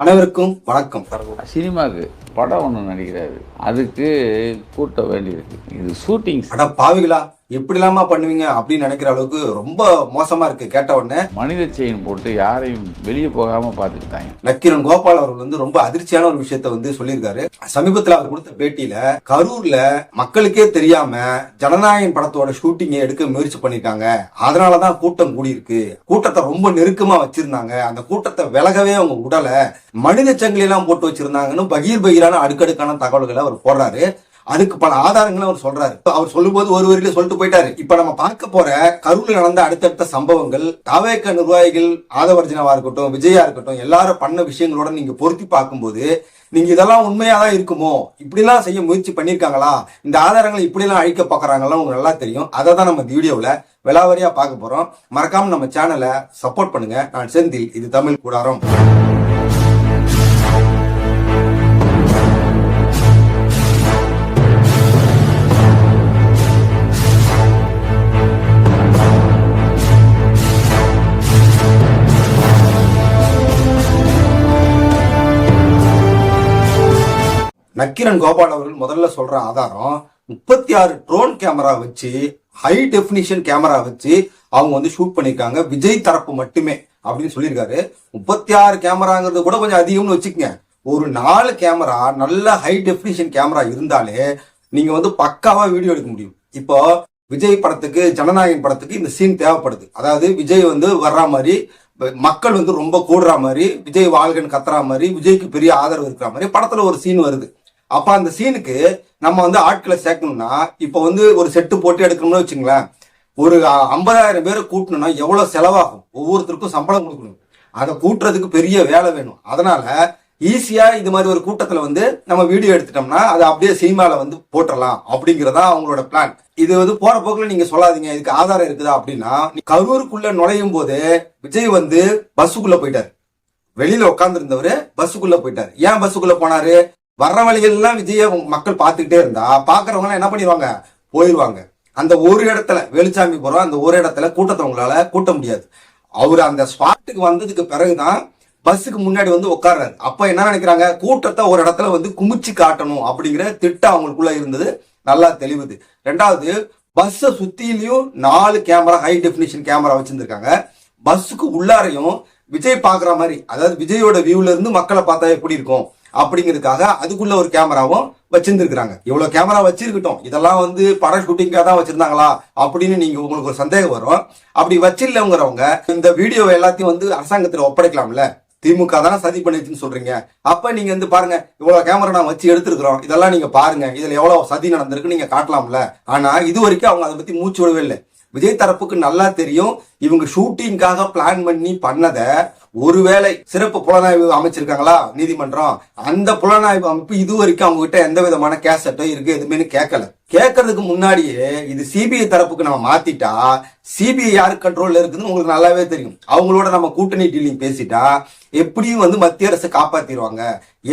அனைவருக்கும் வணக்கம். சினிமாவுக்கு படம் ஒன்று நடிக்கிறாரு. அதுக்கு கூட்டம் வேண்டியிருக்கு. இது ஷூட்டிங் அட பாவிகளா எப்படி இல்லாம பண்ணுவீங்க அப்படின்னு நினைக்கிற அளவுக்கு ரொம்ப மோசமா இருக்கு. கேட்ட உடனே மனித செயின் போட்டு யாரையும் வெளியே போகாம பார்த்துக்கிட்டாங்க. நக்கீரன் கோபால் அவர்கள் வந்து ரொம்ப அதிர்ச்சியான ஒரு விஷயத்த வந்து சொல்லியிருக்காரு. சமீபத்துல அவர் கொடுத்த பேட்டியில கரூர்ல மக்களுக்கே தெரியாம ஜனநாயகன் படத்தோட ஷூட்டிங்கை எடுக்க முயற்சி பண்ணிருக்காங்க அதனாலதான் கூட்டம் கூடியிருக்கு. கூட்டத்தை ரொம்ப நெருக்கமா வச்சிருந்தாங்க. அந்த கூட்டத்தை விலகவே அவங்க உடல மனித சங்கிலி எல்லாம் போட்டு வச்சிருந்தாங்கன்னு பகீர் பகீரான அடுக்கடுக்கான தகவல்களை அவர் போடுறாரு. அதுக்கு பல ஆதாரங்களை அவர் சொல்றாரு. அவர் சொல்லும்போது ஒரு வரியில சொல்லிட்டு போயிட்டாரு. இப்ப நம்ம பார்க்க போற கரூர்ல நடந்த அடுத்தடுத்த சம்பவங்கள் தவேக்க நிர்வாகிகள் ஆதவர்ஜனாவா இருக்கட்டும் விஜயா இருக்கட்டும் எல்லாரும் பண்ண விஷயங்களோட நீங்க பொருத்தி பார்க்கும்போது நீங்க இதெல்லாம் உண்மையா தான் இருக்குமோ? இப்படிலாம் செய்ய முயற்சி பண்ணிருக்காங்களா இந்த ஆதாரங்களை இப்படிலாம் அழிக்க பாக்குறாங்களா உங்களுக்கு நல்லா தெரியும். அதை தான் நம்ம இந்த வீடியோவில் விளாவரியா பார்க்க போறோம். மறக்காம நம்ம சேனலை சப்போர்ட் பண்ணுங்க. நான் செந்தில் இது தமிழ் கூடாரம். நக்கீரன் கோபால் அவர்கள் முதல்ல சொல்ற ஆதாரம் முப்பத்தி ஆறு ட்ரோன் கேமரா வச்சு ஹை டெபினிஷன் கேமரா வச்சு அவங்க வந்து ஷூட் பண்ணியிருக்காங்க விஜய் தரப்பு மட்டுமே அப்படின்னு சொல்லியிருக்காரு. முப்பத்தி ஆறு கேமராங்கிறது கூட கொஞ்சம் அதிகம்னு வச்சுக்கங்க. ஒரு நாலு கேமரா நல்ல ஹை டெபினிஷன் கேமரா இருந்தாலே நீங்க வந்து பக்காவா வீடியோ எடுக்க முடியும். இப்போ விஜய் படத்துக்கு ஜனநாயகன் படத்துக்கு இந்த சீன் தேவைப்படுது. அதாவது விஜய் வந்து வர்ற மாதிரி மக்கள் வந்து ரொம்ப கூடுற மாதிரி விஜய் வாழ்கன் கத்துற மாதிரி விஜய்க்கு பெரிய ஆதரவு இருக்கிற மாதிரி படத்துல ஒரு சீன் வருது. அப்போ அந்த சீனுக்கு நம்ம வந்து ஆட்களை சேர்க்கணும்னா இப்போ வந்து ஒரு செட்டு போட்டு எடுக்கணும்னு வச்சுங்களேன். ஒரு ஐம்பதாயிரம் பேரை கூட்டணும்னா எவ்வளோ செலவாகும்? ஒவ்வொருத்தருக்கும் சம்பளம் கொடுக்கணும். அதை கூட்டுறதுக்கு பெரிய வேலை வேணும். அதனால ஈஸியாக இது மாதிரி ஒரு கூட்டத்தில் வந்து நம்ம வீடியோ எடுத்துட்டோம்னா அதை அப்படியே சினிமாவில் வந்து போட்டுடலாம் அப்படிங்கிறதா அவங்களோட பிளான் இது வந்து போற போக்கில் நீங்க சொல்லாதீங்க. இதுக்கு ஆதாரம் இருக்குதா அப்படின்னா கரூருக்குள்ள நுழையும் போது விஜய் வந்து பஸ்ஸுக்குள்ள போயிட்டாரு. வெளியில உட்காந்துருந்தவர் பஸ்ஸுக்குள்ளே பஸ்ஸுக்குள்ள போயிட்டாரு. ஏன் பஸ்ஸுக்குள்ள போனாரு? வர்ற வழிகள்லாம் விஜயை மக்கள் பார்த்துக்கிட்டே இருந்தா பாக்குறவங்க என்ன பண்ணிடுவாங்க போயிடுவாங்க அந்த ஒரு இடத்துல வெளிச்சாமி போகிறோம் அந்த ஒரு இடத்துல கூட்டத்தை உங்களால கூட்ட முடியாது. அவர் அந்த ஸ்பாட்டுக்கு வந்ததுக்கு பிறகுதான் பஸ்ஸுக்கு முன்னாடி வந்து உட்கார்றாரு. அப்போ என்ன நினைக்கிறாங்க? கூட்டத்தை ஒரு இடத்துல வந்து குமிச்சு காட்டணும் அப்படிங்கிற திட்டம் அவங்களுக்குள்ள இருந்தது. நல்லா தெளிவுது. ரெண்டாவது பஸ்ஸை சுத்திலையும் நாலு கேமரா ஹை டெபினிஷன் கேமரா வச்சிருந்துருக்காங்க. பஸ்ஸுக்கு உள்ளாரையும் விஜய் பார்க்குற மாதிரி அதாவது விஜயோட வியூல இருந்து மக்களை பார்த்தா எப்படி இருக்கும்? அப்படிங்கிறதுக்காக அதுக்குள்ள ஒரு கேமராவும் வச்சிருந்துருக்காங்க இவ்வளவு கேமரா வச்சிருக்கட்டும். இதெல்லாம் வந்து பட ஷூட்டிங்காக தான் வச்சிருந்தாங்களா? அப்படின்னு நீங்க உங்களுக்கு ஒரு சந்தேகம் வரும். அப்படி வச்சிடலங்கிறவங்க இந்த வீடியோ எல்லாத்தையும் வந்து அரசாங்கத்தில் ஒப்படைக்கலாம்ல? திமுக தானே சதி பண்ணிடுச்சுன்னு சொல்றீங்க. அப்ப நீங்க வந்து பாருங்க இவ்வளவு கேமரா நான் வச்சு எடுத்திருக்கிறோம். இதெல்லாம் நீங்க பாருங்க. இதுல எவ்வளவு சதி நடந்திருக்கு நீங்க காட்டலாம்ல. ஆனா இது வரைக்கும் அவங்க அதை பத்தி மூச்சு விடவே இல்லை. விஜய் தரப்புக்கு நல்லா தெரியும். இவங்க ஷூட்டிங்காக பிளான் பண்ணி பண்ணத ஒருவேளை சிறப்பு புலனாய்வு அமைச்சிருக்காங்களா? நீதிமன்றம். அந்த புலனாய்வு அமைப்பு இது வரைக்கும் அவங்க கிட்ட எந்த விதமான கேசட்டோ இருக்கு எதுவுமே கேட்கல. கேட்கறதுக்கு முன்னாடியே இது சிபிஐ தரப்புக்கு நம்ம மாத்திட்டா சிபிஐ யாரு கண்ட்ரோல்ல இருக்குதுன்னு உங்களுக்கு நல்லாவே தெரியும். அவங்களோட நம்ம கூட்டணி டீலிங் பேசிட்டா எப்படியும் வந்து மத்திய அரசு காப்பாத்திடுவாங்க.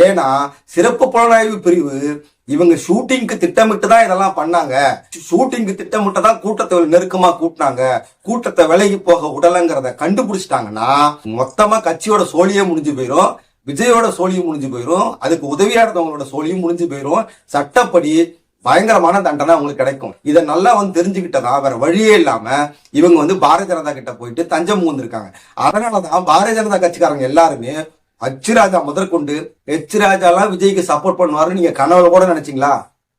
ஏன்னா சிறப்பு புலனாய்வு பிரிவு இவங்க ஷூட்டிங்க்கு திட்டமிட்டு தான் இதெல்லாம் பண்ணாங்க. ஷூட்டிங்க்கு திட்டமிட்டு தான் கூட்டத்தை நெருக்கமா கூட்டினாங்க. கூட்டத்தை விலகி போக உடலங்கிறத கண்டுபிடிச்சிட்டாங்கன்னா மொத்தமா கட்சியோட சோழியே முடிஞ்சு போயிடும் விஜயோட சோழியும் முடிஞ்சு போயிடும் அதுக்கு உதவியா இருந்தவங்களோட சோழியும் முடிஞ்சு போயிடும் சட்டப்படி பயங்கரமான தண்டனை அவங்களுக்கு கிடைக்கும். இதை நல்லா வந்து தெரிஞ்சுக்கிட்டதா வேற வழியே இல்லாம இவங்க வந்து பாரதிய ஜனதா கிட்ட போயிட்டு தஞ்சம் மூந்திருக்காங்க அதனாலதான் பாரதிய ஜனதா கட்சிக்காரங்க எல்லாருமே அச்சுராஜா முதற்கொண்டு எச்சிராஜாலாம் விஜய்க்கு சப்போர்ட் பண்ணுவாருன்னு நீங்க கனவுல கூட நினைச்சீங்களா?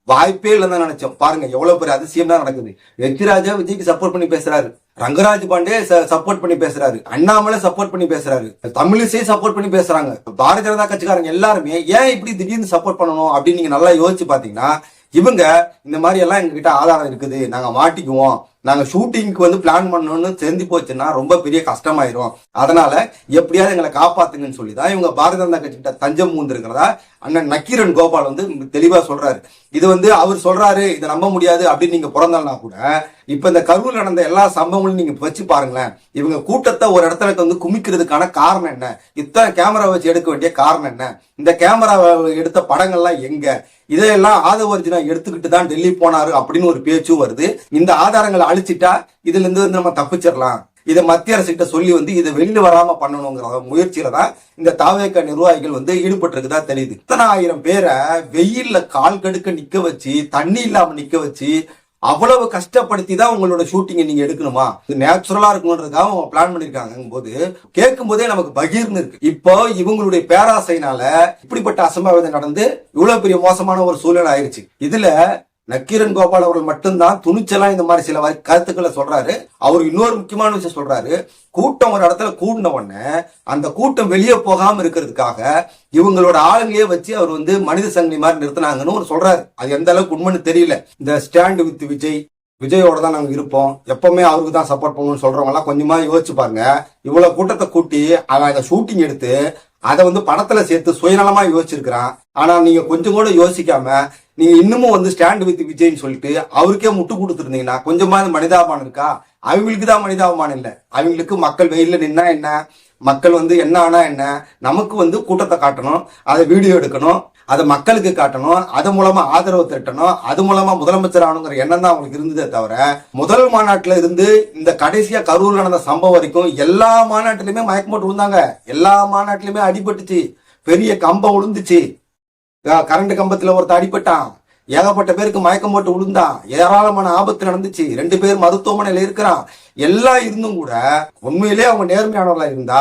வாய்ப்பே இல்லைன்னு நினைச்சோம். பாருங்க எவ்வளவு பெரிய அதிசயம் தான் நடக்குது. எச் விஜய்க்கு சப்போர்ட் பண்ணி பேசுறாரு. ரங்கராஜ் பாண்டே சப்போர்ட் பண்ணி பேசுறாரு. அண்ணாமலை சப்போர்ட் பண்ணி பேசுறாரு. தமிழிசை சப்போர்ட் பண்ணி பேசுறாங்க. பாரதிய ஜனதா கட்சிக்காரங்க எல்லாருமே ஏன் இப்படி திடீர்னு சப்போர்ட் பண்ணணும் அப்படின்னு நீங்க நல்லா யோசிச்சு பாத்தீங்கன்னா இவங்க இந்த மாதிரி எல்லாம் எங்ககிட்ட ஆதாரம் இருக்குது. நாங்க மாட்டிக்குவோம். நாங்கள் ஷூட்டிங்க்கு வந்து பிளான் பண்ணணும்னு தெரிஞ்சு போச்சுன்னா ரொம்ப பெரிய கஷ்டமாயிரும். அதனால எப்படியாவது எங்களை காப்பாத்துங்கன்னு சொல்லி தான் இவங்க பாரதிய ஜனதா கட்சி கிட்ட தஞ்சம் மூந்திருக்கிறதா அண்ணன் நக்கீரன் கோபால் வந்து தெளிவாக சொல்றாரு. இது வந்து அவர் சொல்றாரு இதை நம்ப முடியாது அப்படின்னு நீங்க பிறந்தால்னா கூட இப்ப இந்த கரூர் நடந்த எல்லா சம்பவங்களும் நீங்க வச்சு பாருங்களேன். இவங்க கூட்டத்தை ஒரு இடத்துல வந்து குமிக்கிறதுக்கான காரணம் என்ன? இத்தனை கேமரா வச்சு எடுக்க வேண்டிய காரணம் என்ன? இந்த கேமரா எடுத்த படங்கள்லாம் எங்க? இதையெல்லாம் ஆதவர்ஜினா எடுத்துக்கிட்டு தான் டெல்லி போனாரு அப்படின்னு ஒரு பேச்சும் வருது. இந்த ஆதாரங்களை அழிச்சிட்டா இதுல இருந்து நம்ம தப்பிச்சிடலாம். இதை மத்திய அரசு கிட்ட சொல்லி வந்து இதை வெளியில வராம பண்ணணுங்கிற முயற்சியில தான் இந்த தாவேக்க நிர்வாகிகள் வந்து ஈடுபட்டிருக்குதா தெரியுது. இத்தனை ஆயிரம் பேரை வெயில்ல கால் கடுக்க நிக்க வச்சு தண்ணி இல்லாம நிக்க வச்சு அவ்வளவு கஷ்டப்படுத்தி தான் உங்களோட ஷூட்டிங்கை நீங்க எடுக்கணுமா? இது நேச்சுரலா இருக்கணுன்றதுக்காக அவங்க பிளான் பண்ணிருக்காங்க போது கேட்கும் போதே நமக்கு பகீர்னு இருக்கு. இப்போ இவங்களுடைய பேராசைனால இப்படிப்பட்ட அசம்பாவிதம் நடந்து இவ்வளவு பெரிய மோசமான ஒரு சூழ்நிலை ஆயிருச்சு. இதுல நக்கீரன் கோபால் அவர்கள் மட்டும்தான் துணிச்சலாம் இந்த மாதிரி சில வரி- கருத்துக்களை சொல்றாரு. அவர் இன்னொரு முக்கியமான விஷயம் சொல்றாரு. கூட்டம் ஒரு இடத்துல கூடின உடனே அந்த கூட்டம் வெளியே போகாம இருக்கிறதுக்காக இவங்களோட ஆளுங்களையே வச்சு அவர் வந்து மனித சங்கிலி மாதிரி நிறுத்தினாங்கன்னு ஒரு சொல்றாரு. அது எந்த அளவுக்கு உண்மைன்னு தெரியல. இந்த ஸ்டாண்ட் வித் விஜய் விஜயோட தான் நாங்க இருப்போம். எப்பவுமே அவருக்கு தான் சப்போர்ட் பண்ணணும்னு சொல்றவங்க எல்லாம் கொஞ்சமா யோசிச்சு பாருங்க. இவ்வளவு கூட்டத்தை கூட்டி அவன் அதை ஷூட்டிங் எடுத்து அதை வந்து படத்துல சேர்த்து சுயநலமா யோசிச்சிருக்கிறான். ஆனா நீங்க கொஞ்சம் கூட யோசிக்காம நீங்க இன்னமும் வந்து ஸ்டாண்ட் வித் விஜய்னு சொல்லிட்டு அவருக்கே முட்டு கொடுத்துருந்தீங்கன்னா கொஞ்சமாவது மனிதாபமானம் இருக்கா? அவங்களுக்கு தான் மனிதாபமானம் இல்லை. அவங்களுக்கு மக்கள் வெயிலில் நின்னா என்ன? மக்கள் வந்து என்ன ஆனா என்ன? நமக்கு வந்து கூட்டத்தை காட்டணும் அதை வீடியோ எடுக்கணும் அதை மக்களுக்கு காட்டணும் அது மூலமா ஆதரவு திரட்டணும் அது மூலமா முதலமைச்சர் ஆகணுங்கிற எண்ணம் தான் அவங்களுக்கு இருந்ததே தவிர முதல் மாநாட்டில் இருந்து இந்த கடைசியா கரூர்ல நடந்த சம்பவம் வரைக்கும் எல்லா மாநாட்டிலுமே மயக்கம் போட்டு விழுந்தாங்க. எல்லா மாநாட்டிலுமே அடிபட்டுச்சு. பெரிய கம்பம் விழுந்துச்சு கரண்ட் கம்பத்துல ஒருத்தர் அடிபட்டான். ஏகப்பட்ட பேருக்கு மயக்கம் போட்டு விழுந்தான் ஏராளமான ஆபத்து நடந்துச்சு. ரெண்டு பேர் மருத்துவமனையில இருக்கிறான். எல்லாம் இருந்தும் கூட உண்மையிலே அவங்க நேர்மையானவர்களா இருந்தா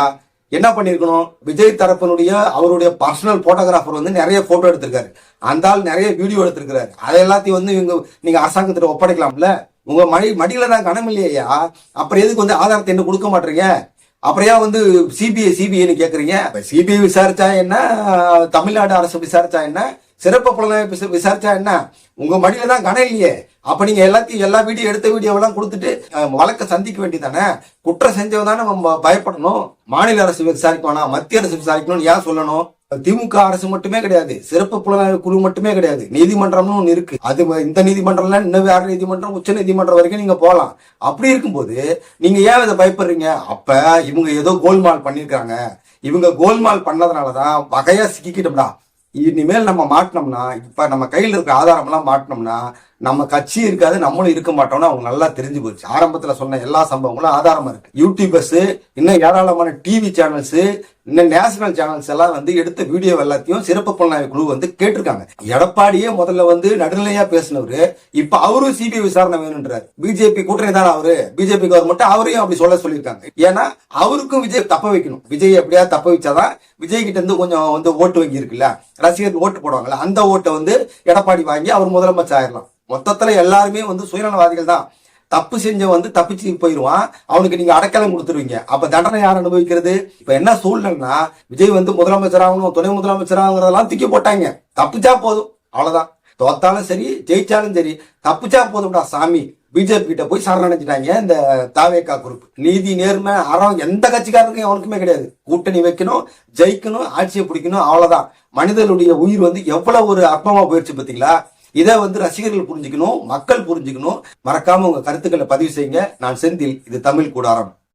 என்ன பண்ணிருக்கணும்? விஜய் தரப்பினுடைய அவருடைய பர்சனல் போட்டோகிராஃபர் வந்து நிறைய போட்டோ எடுத்திருக்காரு. அந்த ஆள் நிறைய வீடியோ எடுத்திருக்காரு அதை எல்லாத்தையும் வந்து இவங்க நீங்க அரசாங்கத்திட்ட ஒப்படைக்கலாம்ல? உங்க மடி மடியில தான் கணம் இல்லையா அப்புறம் எதுக்கு வந்து ஆதாரத்தை என்ன கொடுக்க மாட்டீங்க? அப்புறம் ஏன் வந்து சிபிஐ சிபிஐன்னு கேட்குறீங்க இப்போ சிபிஐ விசாரிச்சா என்ன? தமிழ்நாடு அரசு விசாரிச்சா என்ன? சிறப்பு புலனாய்வு விசாரிச்சா என்ன? உங்க மடியில தான் கணம் இல்லையே. அப்ப நீங்க எல்லாத்தையும் எல்லா வீடியோ எடுத்த வீடியோவெல்லாம் கொடுத்துட்டு வழக்கை வழக்க சந்திக்க வேண்டியதானே குற்றம் செஞ்சவன் தானே நம்ம பயப்படணும். மாநில அரசு விசாரிக்கணும் மத்திய அரசு விசாரிக்கணும்னு ஏன் சொல்லணும்? திமுக அரசு மட்டுமே கிடையாது. சிறப்பு புலனாய்வு குழு மட்டுமே கிடையாது. நீதிமன்றம்னு ஒன்று இருக்கு. அது இந்த நீதிமன்றம்ல இன்னும் வேற நீதிமன்றம் உச்ச நீதிமன்றம் வரைக்கும் நீங்க போகலாம் அப்படி இருக்கும்போது நீங்க ஏன் இதை பயப்படுறீங்க? அப்ப இவங்க ஏதோ கோல்மால் பண்ணிருக்காங்க இவங்க கோல்மால் பண்ணதுனாலதான் வகையா சிக்கிக்கிட்டோம்டா. இனிமேல் நம்ம மாட்டினோம்னா இப்ப நம்ம கையில் இருக்க ஆதாரம் எல்லாம் மாட்டினோம்னா நம்ம கட்சி இருக்காது நம்மளும் இருக்க மாட்டோம்னு அவங்க நல்லா தெரிஞ்சு போச்சு. ஆரம்பத்துல சொன்ன எல்லா சம்பவங்களும் ஆதாரமா இருக்கு. யூடியூபர்ஸ் இன்னும் ஏராளமான டிவி சேனல்ஸ் இன்னும் நேஷனல் சேனல்ஸ் எல்லாம் வந்து எடுத்த வீடியோ எல்லாத்தையும் சிறப்பு புலனாய்வு குழு வந்து கேட்டிருக்காங்க. எடப்பாடியே முதல்ல வந்து நடுநிலையா பேசினவரு. இப்ப அவரும் சிபிஐ விசாரணை வேணும்ன்றாரு பிஜேபி கூட்டணி தானே அவரு? பிஜேபி கவர்மெண்ட் அவரையும் அப்படி சொல்ல சொல்லியிருக்காங்க. ஏன்னா அவருக்கும் விஜய் தப்ப வைக்கணும். விஜய் எப்படியா தப்ப வச்சாதான் விஜய் கிட்ட இருந்து கொஞ்சம் வந்து ஓட்டு வங்கி இருக்குல்ல ரசிகர் ஓட்டு போடுவாங்கல்ல அந்த ஓட்டை வந்து எடப்பாடி வாங்கி அவர் முதலமைச்சர் ஆயிடலாம் மொத்தத்துல எல்லாருமே வந்து சுயநலவாதிகள் தான். தப்பு செஞ்ச வந்து தப்பிச்சு போயிடுவான். அவனுக்கு நீங்க அடக்கலம் கொடுத்துருவீங்க. அப்ப தண்டனை யார் அனுபவிக்கிறது? இப்ப என்ன சூழ்நிலைன்னா விஜய் வந்து முதலமைச்சர் ஆகணும் துணை முதலமைச்சர் ஆகுறதெல்லாம் தூக்கி போட்டாங்க. தப்பிச்சா போதும். அவ்வளவுதான். தோத்தாலும் சரி ஜெயிச்சாலும் சரி தப்பிச்சா போதும்டா சாமி. பிஜேபி கிட்ட போய் சரணடைஞ்சிட்டாங்க இந்த தாவேக்கா குரூப் நீதி நேர்மை அறம் எந்த கட்சிக்காரருக்கும் எவனுக்குமே கிடையாது. கூட்டணி வைக்கணும் ஜெயிக்கணும் ஆட்சியை பிடிக்கணும் அவ்வளவுதான். மனிதனுடைய உயிர் வந்து எவ்வளவு ஒரு அற்பமா போயிடுச்சு பாத்தீங்களா? இதை வந்து ரசிகர்கள் புரிஞ்சுக்கணும் மக்கள் புரிஞ்சுக்கணும். மறக்காம உங்க கருத்துக்களை பதிவு செய்யுங்க. நான் செந்தில் இது தமிழ் கூடாரம்.